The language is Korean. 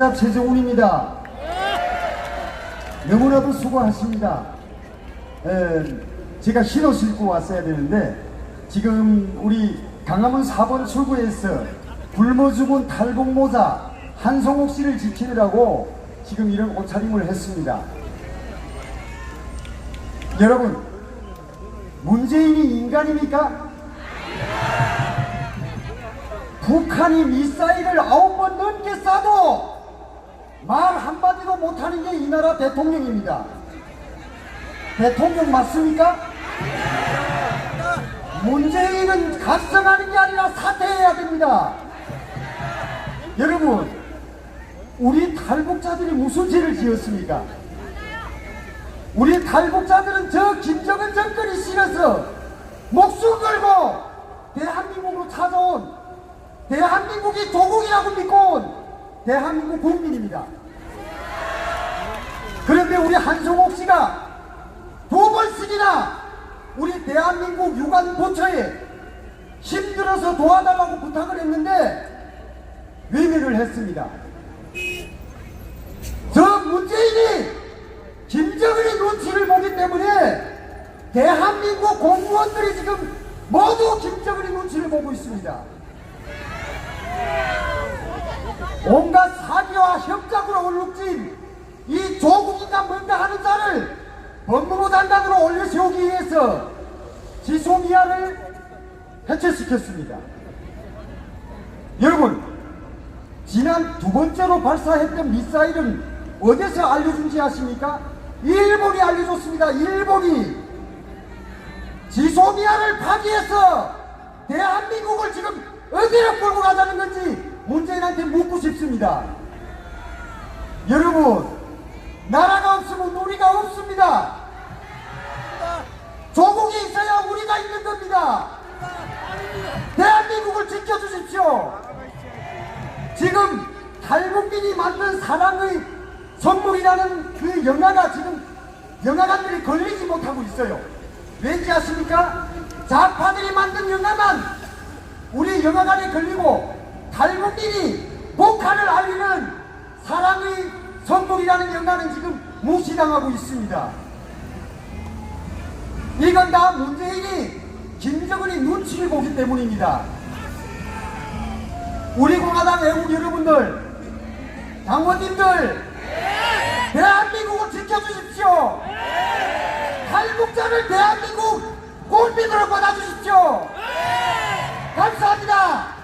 자, 최정훈입니다. 너무나도 수고하십니다. 에, 제가 신호 신고 왔어야 되는데 지금 우리 강화문 4번 출구에서 굶어 죽은 탈북 모자 한성옥 씨를 지키느라고 지금 이런 옷차림을 했습니다. 여러분, 문재인이 인간입니까? 북한이 미사일을 말 한마디도 못하는 게 이 나라 대통령입니다. 대통령 맞습니까? 문재인은 각성하는 게 아니라 사퇴해야 됩니다. 여러분, 우리 탈북자들이 무슨 죄를 지었습니까? 우리 탈북자들은 저 김정은 정권이 싫어서 목숨 걸고 대한민국으로 찾아온 대한민국이 조국이라고 믿고 온 대한민국 국민입니다. 우리 한성옥 씨가 두 번씩이나 우리 대한민국 유관 부처에 힘들어서 도와달라고 부탁을 했는데 외면을 했습니다. 저 문재인이 김정은의 눈치를 보기 때문에 대한민국 공무원들이 지금 모두 김정은의 눈치를 보고 있습니다. 온갖 사기와 협작으로 얼룩진 이 조국인가 뭔가 하는 자를 법무부 장관으로 올려세우기 위해서 지소미아를 해체시켰습니다. 여러분, 지난 두 번째로 발사했던 미사일은 어디서 알려준지 아십니까? 일본이 알려줬습니다. 일본이 지소미아를 파기해서 대한민국을 지금 어디로 끌고 가자는 건지 문재인한테 묻고 싶습니다. 여러분, 나라가 없으면 우리가 없습니다. 조국이 있어야 우리가 있는 겁니다. 대한민국을 지켜주십시오. 지금 탈북민이 만든 사랑의 선물이라는 그 영화가 지금 영화관들이 걸리지 못하고 있어요. 왠지 아십니까? 좌파들이 만든 영화만 우리 영화관에 걸리고 탈북민이 북한을 알리는 선물이라는 영화는 지금 무시당하고 있습니다. 이건 다 문재인이 김정은이 눈치를 보기 때문입니다. 우리 공화당 애국 여러분들, 당원님들, 대한민국을 지켜주십시오. 탈북자를 대한민국 국민으로 받아주십시오. 감사합니다.